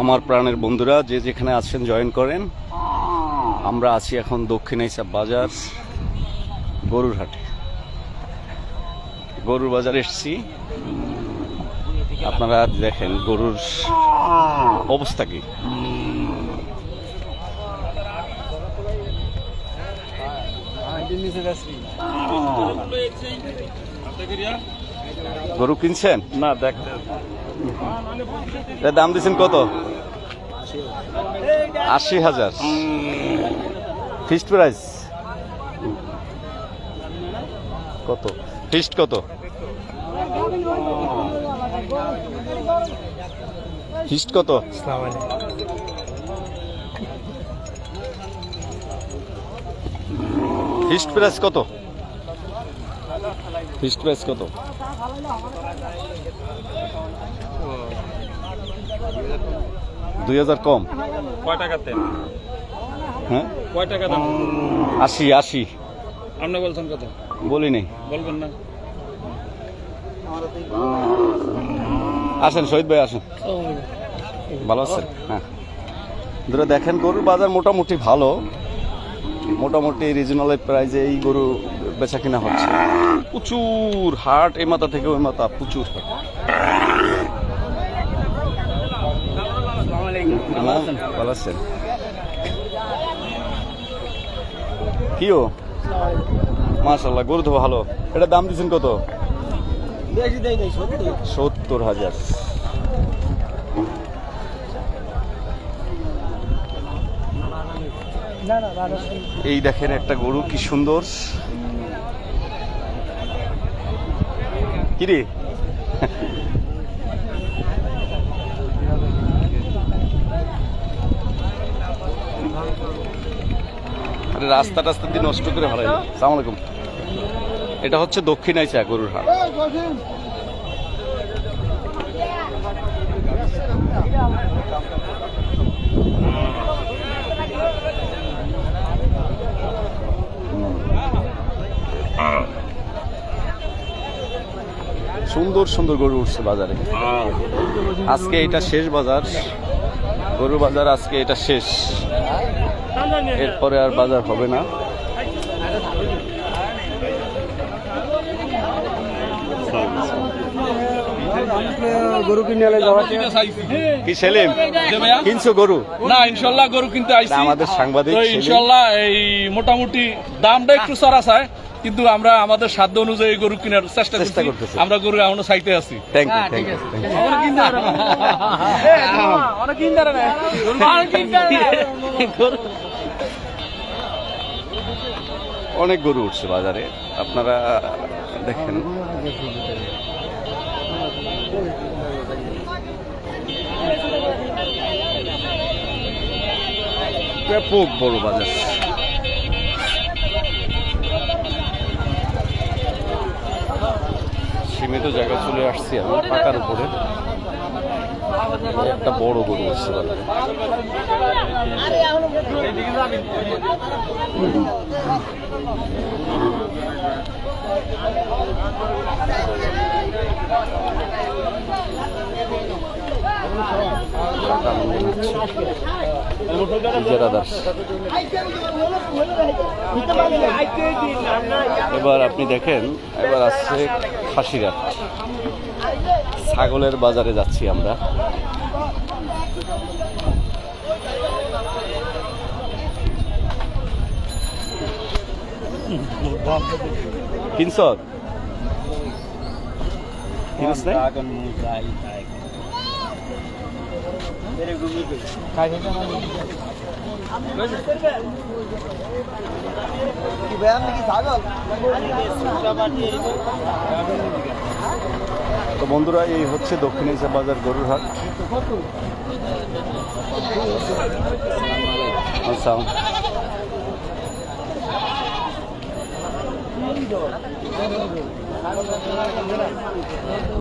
আমার প্রাণের বন্ধুরা, যে যেখানে আছেন, জয়েন করেন। আমরা আছি এখন দক্ষিণ এসব বাজার, গরুর হাটে। গরুর বাজার এসছি। আপনারা দেখেন গরুর অবস্থা কি। গরু কিনছেন? না, দেখ। এর দাম দিচ্ছেন কত? আশি হাজার। ফিক্সড প্রাইস কত? ফিক্সড কত? ফিক্সড কত? ফিক্সড প্রাইস কত? ফিক্সড প্রাইস কত? দুই হাজার কম। কয় টাকাতে? হ্যাঁ? কয় টাকা দাম? আশি আশি। আপনি বলছেন কত? বলি নেই বলবেন না। আসেন শহীদ ভাই আসেন। ভালো আছেন? হ্যাঁ। ধরে দেখেন গরুর বাজার মোটামুটি ভালো। মোটামুটি রিজনাল প্রাইজে এই গরু বেচা কিনা হচ্ছে। প্রচুর হাট এই মাথা থেকে ওই মাথা প্রচুর হাট। ভালো আছেন? কিও? মাশাল্লাহ গরু তো ভালো। এটা দাম দিচ্ছেন কত? সত্তর হাজার। এই দেখেন একটা গরু কি সুন্দর। কিরে? আরে রাস্তা টাস্তা দিয়ে নষ্ট করে ভালো সালাম আলাইকুম। এটা হচ্ছে দক্ষিণ আইসা গরুর হাট। সুন্দর সুন্দর গরু উঠছে বাজারে। আজকে এটা শেষ বাজার। গরু বাজার আজকে এটা শেষ। এরপরে আর বাজার হবে না। গরু কিনে এলে কি? সেলিম? কিনছো গরু? না ইনশাল্লাহ গরু কিনতে আইছি। আমাদের সাংবাদিক ইনশাল্লাহ এই মোটামুটি দামটা একটু কিন্তু আমরা আমাদের সাধ্য অনুযায়ী গরু কেনার চেষ্টা চেষ্টা করতেছি। আমরা গরু এখনও সাইতে আছি। থ্যাংক ইউ থ্যাংক ইউ অনেক গরু উঠছে বাজারে। আপনারা দেখেন। ব্যাপক বড় বাজার। সীমিত জায়গা চলে আসছি আমি, পাকার উপরে। একটা বড় গরু উঠছে বাজারে। দাস। এবার আপনি দেখেন এবার আসছে খাসিরাট। ছাগলের বাজারে যাচ্ছি আমরা। কিনছ নাই? তো বন্ধুরা এই হচ্ছে দক্ষিণ এশিয়া বাজার গরুর হাট। আচ্ছা।